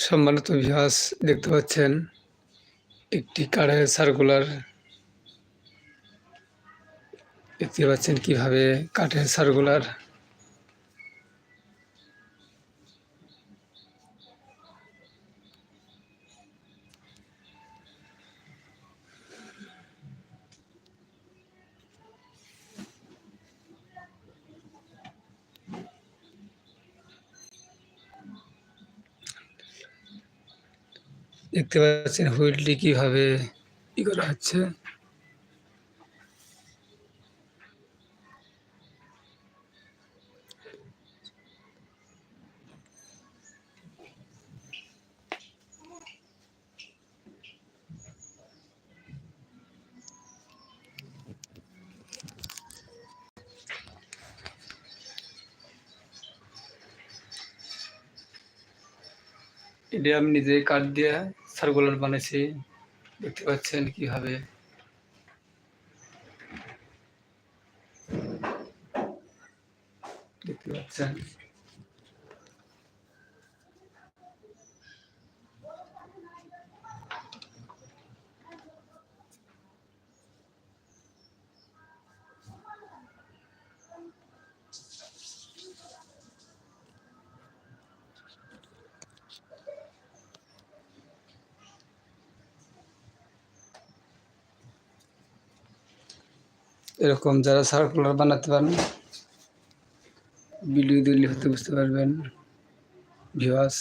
সম্মানিত ভিউয়ার্স দেখতে পাচ্ছেন একটি কাঠের সার্কুলার দেখতে পাচ্ছেন কীভাবে কাঠের সার্কুলার দেখতে পাচ্ছেন হুইলটি কীভাবে ই করা হচ্ছে। এটা আমি নিজে কাঠ দিয়ে সার্কুলার বানিয়েছি। দেখতে পাচ্ছেন কীভাবে। দেখতে পাচ্ছেন। এরকম যারা সার্কুলার বানাতে পারেন ভিডিও দিলে হতে বুঝতে পারবেন ভিওয়াস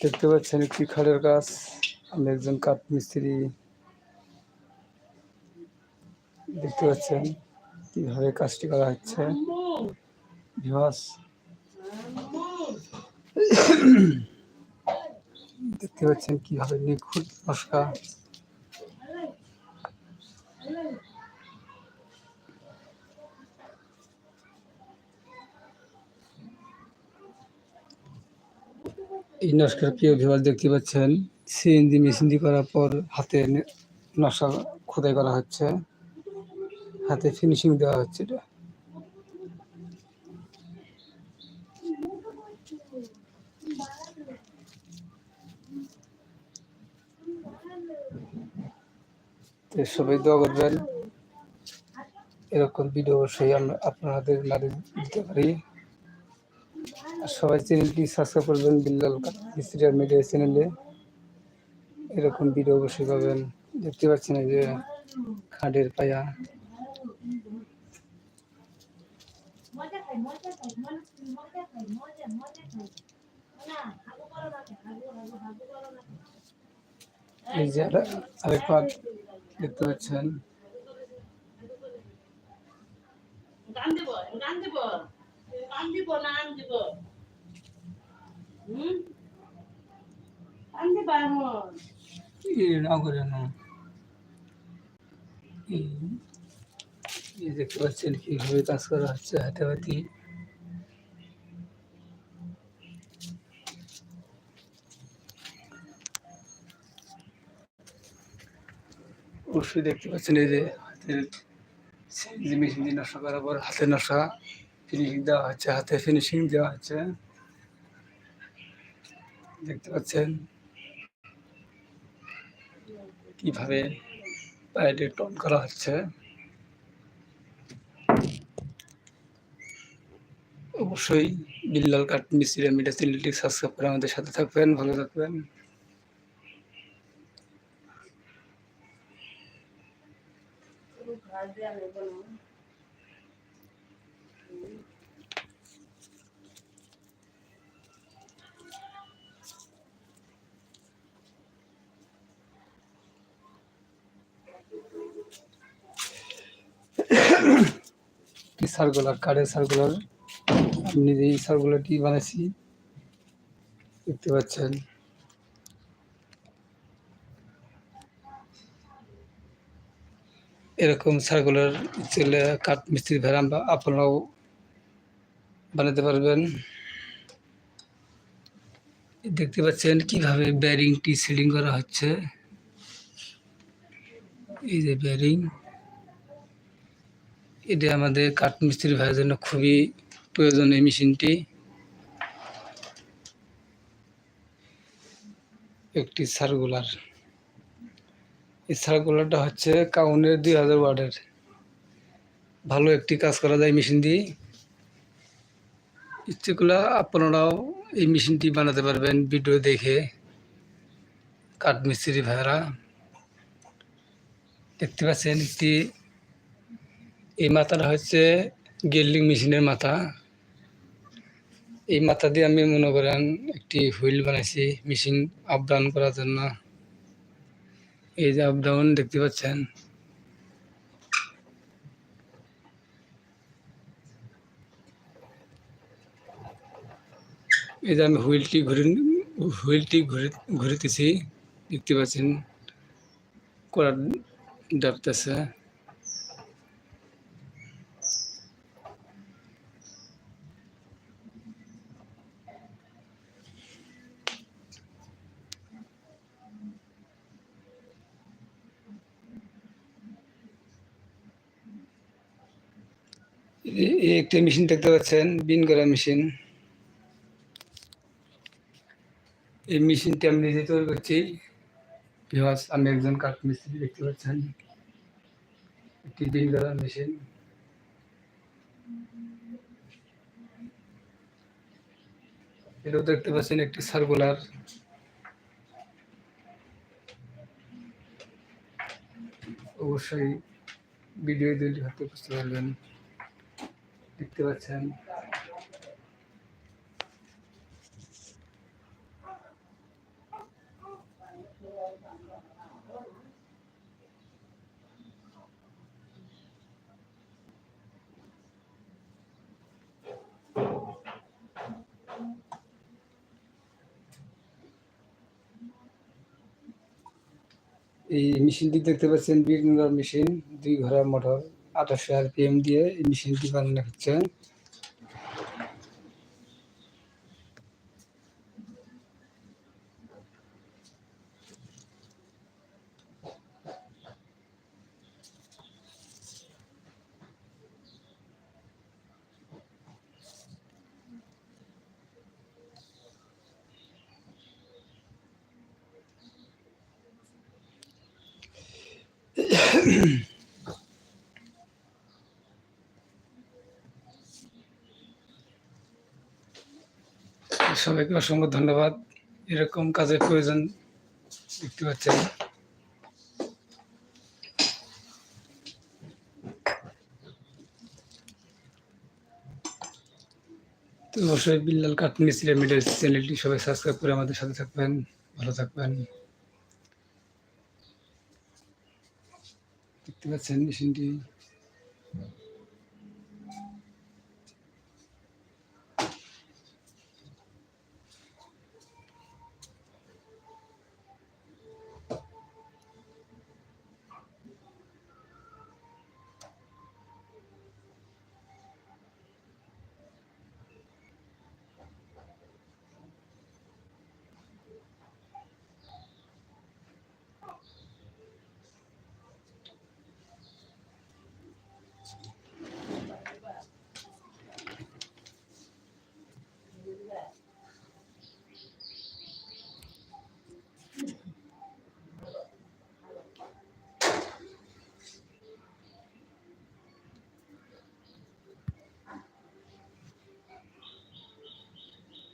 দেখতে পাচ্ছেন একটি খালের কাজ আমি একজন কাঠ মিস্ত্রি। দেখতে পাচ্ছেন কীভাবে কাজটি করা হচ্ছে। দেখতে পাচ্ছেন কীভাবে নিখুঁত মশকা এই নস্কার প্রিয় ভিউয়ার দেখতে পাচ্ছেন? সিএনজি দিয়ে করার পর হাতে নকশা খোদাই করা হচ্ছে। হাতে ফিনিশিং দেওয়া হচ্ছে এটা। তো সবাই দোয়া করবেন। এরকম ভিডিও অবশ্যই আমরা আপনাদের মাঝে দিতে পারি। সবাই চ্যানেলটি সাবস্ক্রাইব করবেন, বিল্লাল মিস্ত্রি আর মিডিয়া চ্যানেলে এরকম ভিডিও অবশ্যই পাবেন। দেখতে পাচ্ছেন যে খাটের পায়া। এই যে আরে- আরেক পাট দেখতে পাচ্ছেন। গান দিব গান দিব। গান দিব না আন দিব হুম গান দিব এখন এই না করে না এই- এই দেখতে পাচ্ছেন কীভাবে কাজ করা হচ্ছে হাতাহাতি অবশ্যই দেখতে পাচ্ছেন এই যে হাতের মেশিন দিয়ে নকশা করার পর হাতে নকশা ফিনিশিং দেওয়া হচ্ছে হাতে ফিনিশিং দেওয়া হচ্ছে। দেখতে পাচ্ছেন। কীভাবে পায়েতে টন করা হচ্ছে। অবশ্যই বিল্লাল কাঠ মিস্ত্রি মিডিয়া চ্যানেলটি সাবস্ক্রাইব করে আমাদের সাথে থাকবেন, ভালো থাকবেন ঘাস দিয়ে আমি বানাবো কি সার্কুলার কার্ডের সার্কুলার আমি নিজেই সার্কুলারটি বানাইছি, দেখতে পাচ্ছেন। এরকম সার্কুলার চলে কাঠ মিস্ত্রি ভেড়াম বা আপনারাও বানাতে পারবেন। দেখতে পাচ্ছেন কীভাবে ব্যারিংটি সিলিং করা হচ্ছে। এই যে ব্যারিং এটা আমাদের কাঠ মিস্ত্রি ভাইয়ের জন্য খুবই প্রয়োজন এই মেশিনটি। একটি সার্কুলার। এই সার্কুলারটা হচ্ছে কাউনের দুই হাজার ওয়ার্ডের। ভালো একটি কাজ করা যায় মেশিন দিয়ে। ইচ্ছে করলে আপনারাও এই মেশিনটি বানাতে পারবেন ভিডিও দেখে কাঠ মিস্ত্রি ভাইয়েরা। দেখতে পাচ্ছেন একটি এই মাথাটা হচ্ছে গেল্ডিং মেশিনের মাথা। এই মাথা দিয়ে আমি মনে করেন একটি হুইল বানাইছি, মেশিন আপ ডাউন করার জন্য। এই যে আপ ডাউন দেখতে পাচ্ছেন। এই যে আমি হুইলটি ঘুরে হুইলটি ঘুরে, ঘুরিতেছি, দেখতে পাচ্ছেন। করার ডাবতেছে একটি মেশিন দেখতে পাচ্ছেন, বিন করা মেশিন এই মেশিনটি আমি নিজে তৈরি করছি। বিহাস আমি একজন কাঠ মিস্ত্রি দেখতে পাচ্ছেন। একটি বিন করা মেশিন এটাও দেখতে পাচ্ছেন, একটি সার্কুলার অবশ্যই ভিডিও দুটি হাতে বুঝতে পারবেন। দেখতে পাচ্ছেন। এই মেশিনটি দেখতে পাচ্ছেন বিভিন্ন মেশিন দুই ঘোড়া মোটর। আঠাশশো আরপিএম দিয়ে এই মেশিনটি বানানো হচ্ছে সবাইকে অসংখ্য ধন্যবাদ। এরকম কাজের প্রয়োজন দেখতে পাচ্ছেন। তো অবশ্যই বিল্লাল কাটনি মিডিয়া চ্যানেলটি সবাই সাবস্ক্রাইব করে আমাদের সাথে থাকবেন, ভালো থাকবেন। দেখতে পাচ্ছেন মেশিনটি।